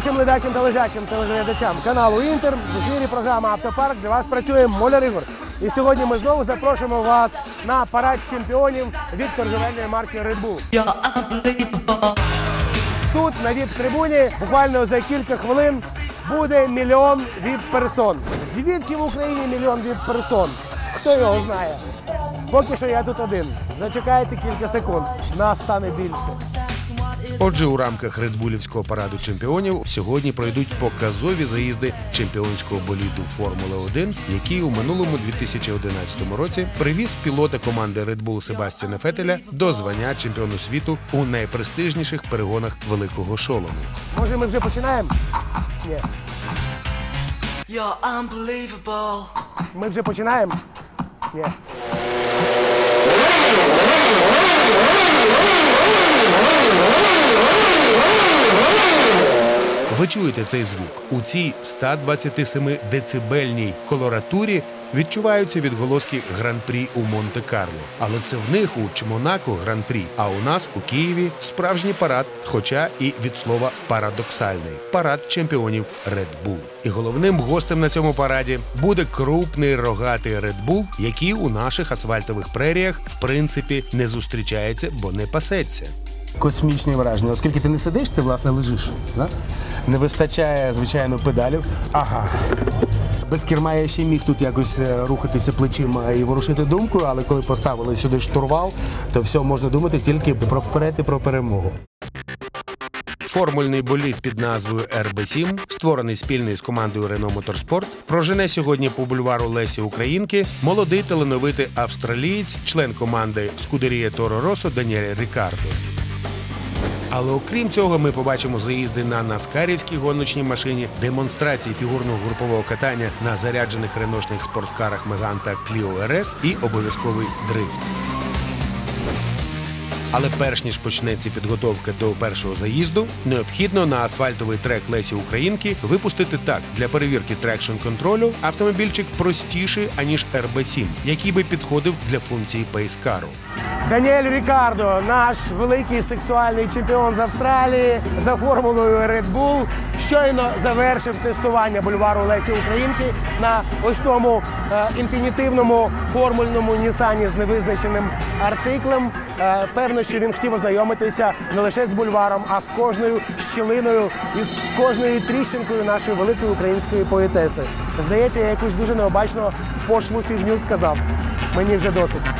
усім глядачам та лежачим телеглядачам каналу Інтер. В ефірі програма Автопарк. Для вас працює Моляр Ігор. І сьогодні ми знову запрошуємо вас на парад чемпіонів від торговельної марки Bull. Тут на віп-трибуні буквально за кілька хвилин буде мільйон віп-персон. Звідки в Україні мільйон віп-персон? Хто його знає? Поки що я тут один. Зачекайте кілька секунд. Нас стане більше. Отже, у рамках редбулівського параду чемпіонів сьогодні пройдуть показові заїзди чемпіонського боліду Формули 1, який у минулому 2011 році привіз пілота команди Red Bull Себастьяна Фетеля до звання чемпіону світу у найпрестижніших перегонах великого шолому. Може, ми вже починаємо? Ні. You're unbelievable. Ми вже починаємо? Ні. Ви чуєте цей звук у цій 127 децибельній колоратурі відчуваються відголоски гран-прі у Монте-Карло. Але це в них у Чмонако гран-прі, а у нас у Києві справжній парад, хоча і від слова парадоксальний парад чемпіонів Red Bull. І головним гостем на цьому параді буде крупний рогатий Red Bull, який у наших асфальтових преріях в принципі не зустрічається, бо не пасеться. Космічні враження, оскільки ти не сидиш, ти власне лежиш. Да? Не вистачає, звичайно, педалів. Ага. Без керма я ще міг тут якось е, рухатися плечима і ворушити думкою, але коли поставили сюди штурвал, то все можна думати тільки про вперед і про перемогу. Формульний болід під назвою РБ7, створений спільно з командою Renault Motorsport, прожене сьогодні по бульвару Лесі Українки молодий талановитий австралієць, член команди Скудерія Торо Росо Даніель Рікардо. Але окрім цього, ми побачимо заїзди на наскарівській гоночній машині, демонстрації фігурного групового катання на заряджених реношних спорткарах Меган та Clio RS і обов'язковий дрифт. Але перш ніж почнеться підготовка до першого заїзду, необхідно на асфальтовий трек Лесі Українки випустити так для перевірки трекшн контролю автомобільчик простіший аніж RB7, який би підходив для функції пейскару. Даніель Рікардо, наш великий сексуальний чемпіон з Австралії за формулою Red Bull, щойно завершив тестування бульвару Лесі Українки на ось тому е, інфінітивному формульному Нісані з невизначеним артиклем. Е, певно, що він хотів ознайомитися не лише з бульваром, а з кожною щілиною і з кожною тріщинкою нашої великої української поетеси. Здається, я якусь дуже необачно пошлу фігню сказав. Мені вже досить.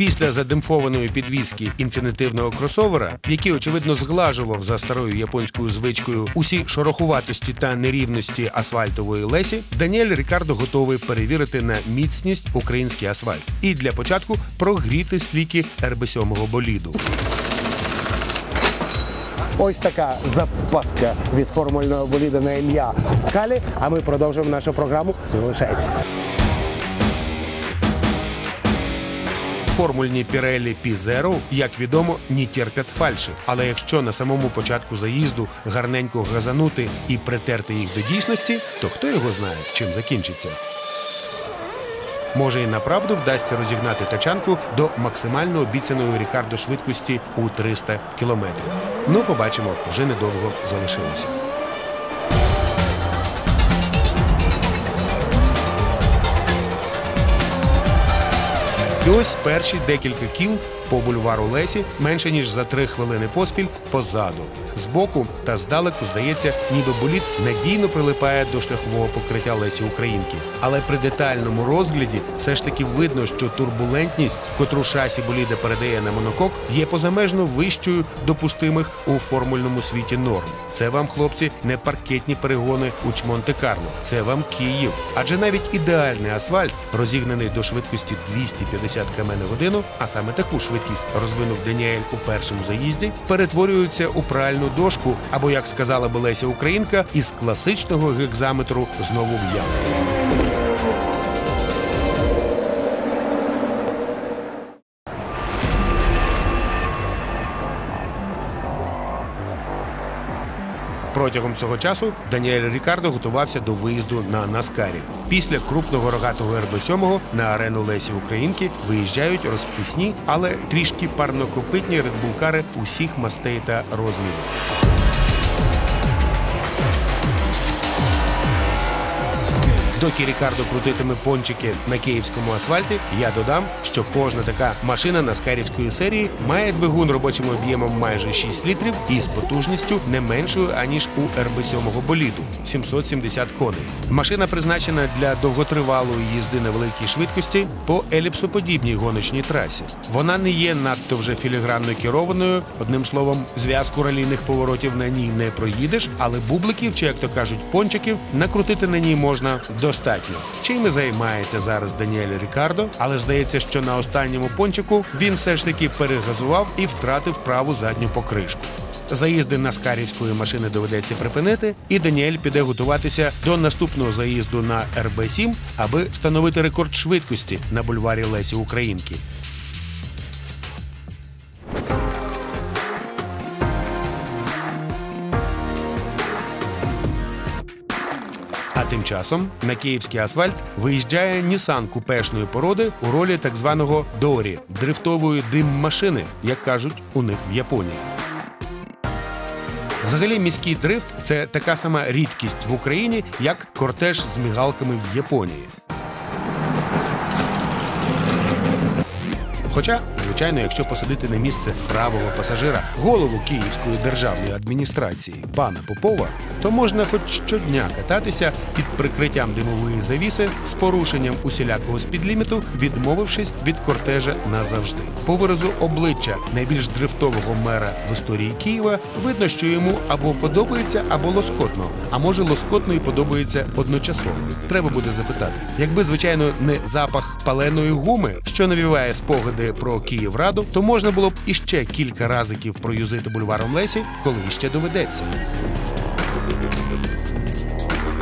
Після задимфованої підвіски інфінітивного кросовера, який очевидно зглажував за старою японською звичкою усі шорохуватості та нерівності асфальтової лесі, Даніель Рікардо готовий перевірити на міцність український асфальт і для початку прогріти сліки РБ7 боліду. Ось така запаска від формульного боліда на ім'я Калі. А ми продовжуємо нашу програму. Залишайтесь. Формульні Pirelli P0, як відомо, не терпять фальші. Але якщо на самому початку заїзду гарненько газанути і притерти їх до дійсності, то хто його знає, чим закінчиться. Може і направду вдасться розігнати тачанку до максимально обіцяної Рікардо швидкості у 300 кілометрів. Ну, побачимо, вже недовго залишилося. І ось перші декілька кіл по бульвару Лесі менше ніж за три хвилини поспіль позаду. Збоку та здалеку здається, ніби боліт надійно прилипає до шляхового покриття Лесі Українки. Але при детальному розгляді все ж таки видно, що турбулентність, котру шасі боліда передає на монокок, є позамежно вищою допустимих у формульному світі норм. Це вам, хлопці, не паркетні перегони у Чмонте-Карло. Це вам Київ. Адже навіть ідеальний асфальт, розігнаний до швидкості 250 км на годину, а саме таку швидкість розвинув Даніель у першому заїзді, перетворюються у пральну дошку, або, як сказала би Леся Українка, із класичного гекзаметру знову в яму. Протягом цього часу Даніель Рікардо готувався до виїзду на Наскарі. Після крупного рогатого РБ-7 на арену Лесі Українки виїжджають розписні, але трішки парнокопитні редбулкари усіх мастей та розмірів. Доки Рікардо крутитиме пончики на київському асфальті, я додам, що кожна така машина наскарівської серії має двигун робочим об'ємом майже 6 літрів і з потужністю не меншою аніж у РБ-7 боліду 770 коней. Машина призначена для довготривалої їзди на великій швидкості по еліпсоподібній гоночній трасі. Вона не є надто вже філігранно керованою. Одним словом, зв'язку ралійних поворотів на ній не проїдеш, але бубликів, чи як то кажуть, пончиків накрутити на ній можна достатньо. Чим і займається зараз Даніель Рікардо, але здається, що на останньому пончику він все ж таки перегазував і втратив праву задню покришку. Заїзди на скарівської машини доведеться припинити, і Даніель піде готуватися до наступного заїзду на РБ-7, аби встановити рекорд швидкості на бульварі Лесі Українки. Часом на київський асфальт виїжджає Нісан купешної породи у ролі так званого Дорі дрифтової дим-машини, як кажуть у них в Японії. Взагалі, міський дрифт це така сама рідкість в Україні, як кортеж з мігалками в Японії. Хоча, звичайно, якщо посадити на місце правого пасажира голову Київської державної адміністрації пана Попова, то можна хоч щодня кататися під прикриттям димової завіси з порушенням усілякого спідліміту, відмовившись від кортежа назавжди. По виразу обличчя найбільш дрифтового мера в історії Києва видно, що йому або подобається, або лоскотно, а може лоскотно і подобається одночасово. Треба буде запитати. Якби, звичайно, не запах паленої гуми, що навіває спогади про Київраду, то можна було б іще кілька разиків проюзити бульваром Лесі, коли іще доведеться.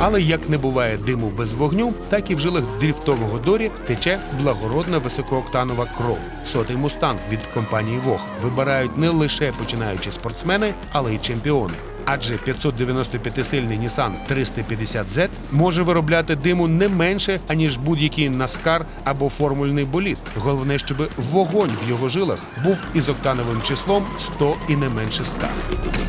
Але як не буває диму без вогню, так і в жилах дріфтового дорі тече благородна високооктанова кров. Сотий мустанг від компанії Вог вибирають не лише починаючі спортсмени, але й чемпіони. Адже 595-сильний Nissan 350Z може виробляти диму не менше, аніж будь-який наскар або формульний болід. Головне, щоб вогонь в його жилах був із октановим числом 100 і не менше 100. І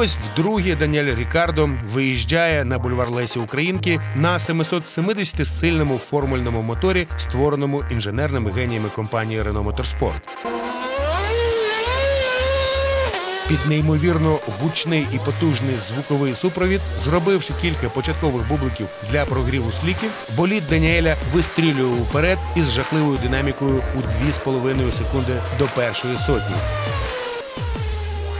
ось вдруге Даніель Рікардо виїжджає на бульвар Лесі Українки на 770-сильному формульному моторі, створеному інженерними геніями компанії Renault Motorsport. Під неймовірно гучний і потужний звуковий супровід, зробивши кілька початкових бубликів для прогріву сліків, болід Даніеля вистрілює уперед із жахливою динамікою у 2,5 секунди до першої сотні.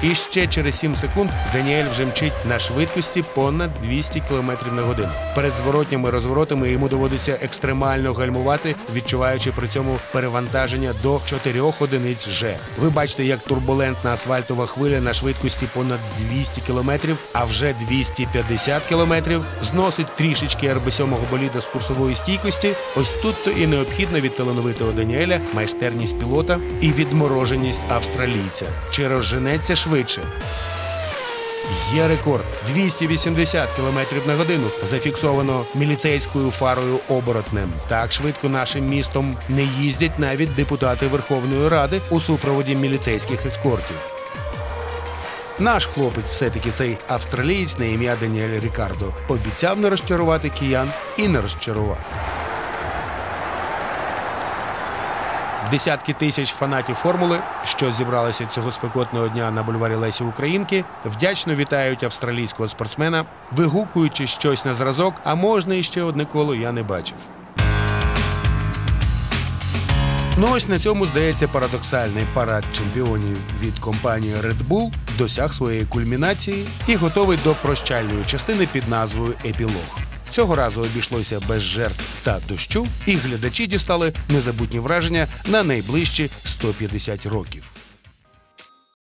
І ще через 7 секунд Даніель вже мчить на швидкості понад 200 км на годину. Перед зворотніми розворотами йому доводиться екстремально гальмувати, відчуваючи при цьому перевантаження до 4 одиниць Ж. Ви бачите, як турбулентна асфальтова хвиля на швидкості понад 200 км, а вже 250 км зносить трішечки РБ-7 боліда з курсової стійкості. Ось тут то і необхідна від талановитого Даніеля майстерність пілота і відмороженість австралійця. Чи розженеться швидше? Є рекорд 280 км на годину, зафіксовано міліцейською фарою оборотнем. Так швидко нашим містом не їздять навіть депутати Верховної Ради у супроводі міліцейських ескортів. Наш хлопець, все-таки цей австралієць на ім'я Даніель Рікардо, обіцяв не розчарувати киян і не розчарував. Десятки тисяч фанатів формули, що зібралися цього спекотного дня на бульварі Лесі Українки, вдячно вітають австралійського спортсмена, вигукуючи щось на зразок, а можна іще одне коло я не бачив. Ну ось на цьому здається парадоксальний парад чемпіонів від компанії Red Bull досяг своєї кульмінації і готовий до прощальної частини під назвою Епілог. Цього разу обійшлося без жертв та дощу, і глядачі дістали незабутні враження на найближчі 150 років.